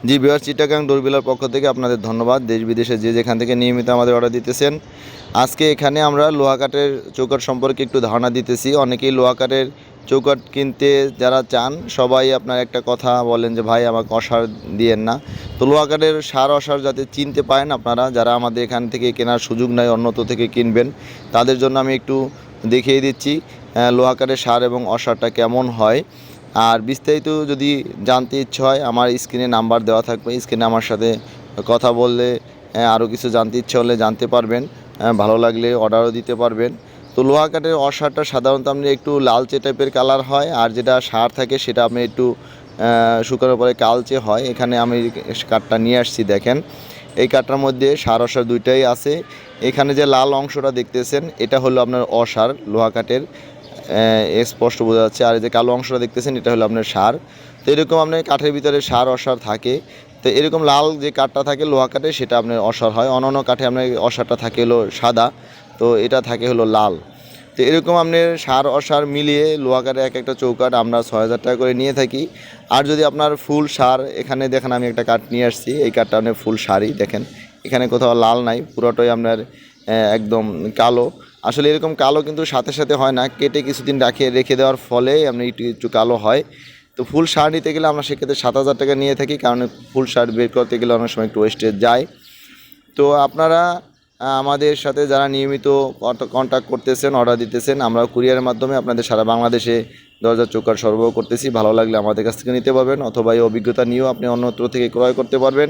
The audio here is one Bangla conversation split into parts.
জি বিহার চিটাগাং ডোরবিলার পক্ষ থেকে আপনাদের ধন্যবাদ। দেশ বিদেশে যে যেখান থেকে নিয়মিত আমাদের অর্ডার দিতেছেন। আজকে এখানে আমরা লোহা কাঠের চৌকাঠ সম্পর্কে একটু ধারণা দিতেছি। অনেকেই লোহা কাঠের চৌকাঠ কিনতে যারা চান সবাই আপনার একটা কথা বলেন যে ভাই আমাকে অসার দিয়েন না। তো লোহা কাঠের সার অসার যাতে চিনতে পারেন আপনারা যারা আমাদের এখান থেকে কেনার সুযোগ নাই অন্যত থেকে কিনবেন তাদের জন্য আমি একটু দেখিয়ে দিচ্ছি আহ, লোহা কাঠের সার এবং অসারটা কেমন হয়। আর বিস্তারিত যদি জানতে ইচ্ছে হয়, আমার স্ক্রিনে নাম্বার দেওয়া থাকবে। স্ক্রিনে আমার সাথে কথা বললে আরও কিছু জানতে ইচ্ছে হলে জানতে পারবেন। ভালো লাগলে অর্ডারও দিতে পারবেন। তো লোহা কাঠের অসারটা সাধারণত আপনি একটু লালচে টাইপের কালার হয়, আর যেটা সার থাকে সেটা আপনি একটু শুকানোর পরে কালচে হয়। এখানে আমি কাঠটা নিয়ে আসছি, দেখেন। এই কাঠটার মধ্যে সার অসার দুইটাই আছে। এখানে যে লাল অংশটা দেখতেছেন, এটা হলো আপনার অসার লোহা কাঠের স্পষ্ট বোঝা যাচ্ছে। আর এই যে কালো অংশটা দেখতেছেন, এটা হলো আপনার সার। তো এরকম আপনার কাঠের ভিতরে সার অসার থাকে। তো এরকম লাল যে কাঠটা থাকে লোহা কাঠে, সেটা আপনার অসার হয়। অন্যান্য কাঠে আপনার অসারটা থাকে হলো সাদা। তো এটা থাকে হলো লাল। তো এরকম আপনার সার অসার মিলিয়ে লোহা কাঠে এক একটা চৌকাঠ আমরা ছয় হাজার টাকা করে নিয়ে থাকি। আর যদি আপনার ফুল সার, এখানে দেখেন আমি একটা কাঠ নিয়ে আসছি। এই কাঠটা আপনার ফুল সারই, দেখেন। এখানে কোথাও লাল নাই, পুরোটাই আপনার একদম কালো। আসলে এরকম কালো কিন্তু সাথে সাথে হয় না, কেটে কিছুদিন রাখে, রেখে দেওয়ার ফলে আপনি একটু একটু কালো হয়। তো ফুল সার নিতে গেলে আমরা সেক্ষেত্রে সাত হাজার টাকা নিয়ে থাকি, কারণ ফুল সার বের করতে গেলে অনেক সময় একটু ওয়েস্টেজ যায়। তো আপনারা আমাদের সাথে যারা নিয়মিত কন্ট্যাক্ট করতেছেন অর্ডার দিতেছেন আমরা কুরিয়ারের মাধ্যমে আপনাদের সারা বাংলাদেশে দরজা চৌকার সরবরাহ করতেছি। ভালো লাগলে আমাদের কাছ থেকে নিতে পারবেন, অথবা এই অভিজ্ঞতা নিয়েও আপনি অন্যত্র থেকে ক্রয় করতে পারবেন।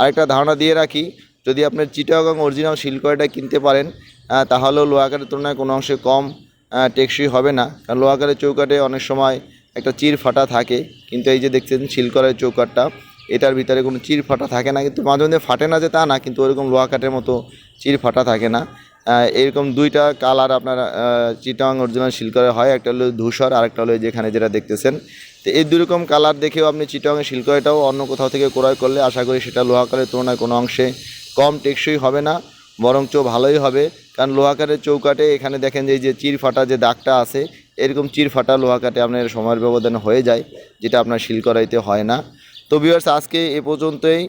আরেকটা ধারণা দিয়ে রাখি, যদি আপনার চিটাগাং অরিজিনাল শিলকয়টা কিনতে পারেন তাহলেও লোহাকারের তুলনায় কোনো অংশে কম টেকসই হবে না। কারণ লোহাকারের চৌকাটে অনেক সময় একটা চির ফাটা থাকে। কিন্তু এই যে দেখছেন শিলকরের চৌকাটটা, এটার ভিতরে কোনো চির ফাটা থাকে না। কিন্তু মাঝে মধ্যে ফাটে না যে তা না, কিন্তু ওরকম লোহা কাঠের মতো চির ফাটা থাকে না। এরকম দুইটা কালার আপনার চিটাং অরিজিনাল শিলকরে হয়। একটা হলো ধূসর আর একটা হলো যেখানে যেটা দেখতেছেন। তো এই দুই রকম কালার দেখেও আপনি চিটাংয়ের শিলকরেটাও অন্য কোথাও থেকে ক্রয় করলে আশা করি সেটা লোহা কাঠের তুলনায় কোনো অংশে কম টেকসই হবে না, বরঞ্চ ভালোই হবে। কারণ লোহাকাটের চৌকাটে এখানে দেখেন যে এই যে চির ফাটা যে দাগটা আছে, এরকম চির ফাটা লোহাকাটে আপনার সময়ের ব্যবধান হয়ে যায়, যেটা আপনার শিল করাইতে হয় না। তো বিভার্স আজকে এ পর্যন্তই।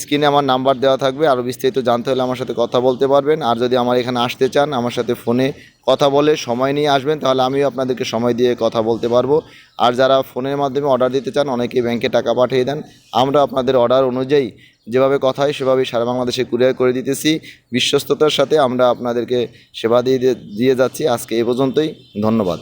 স্ক্রিনে আমার নাম্বার দেওয়া থাকবে আরও বিস্তারিত জানতে হলে আমার সাথে কথা বলতে পারবেন। আর যদি আমার এখানে আসতে চান, আমার সাথে ফোনে কথা বলে সময় নিয়ে আসবেন, তাহলে আমিও আপনাদেরকে সময় দিয়ে কথা বলতে পারব। আর যারা ফোনের মাধ্যমে অর্ডার দিতে চান, অনেকেই ব্যাংকে টাকা পাঠিয়ে দেন। আমরা আপনাদের অর্ডার অনুযায়ী যেভাবে কথা হয়, সেভাবেই সারা বাংলাদেশে কুরিয়ার করে দিতেছি। বিশ্বস্ততার সাথে আমরা আপনাদেরকে সেবা দিয়ে দিয়ে যাচ্ছি। আজকে এ পর্যন্তই, ধন্যবাদ।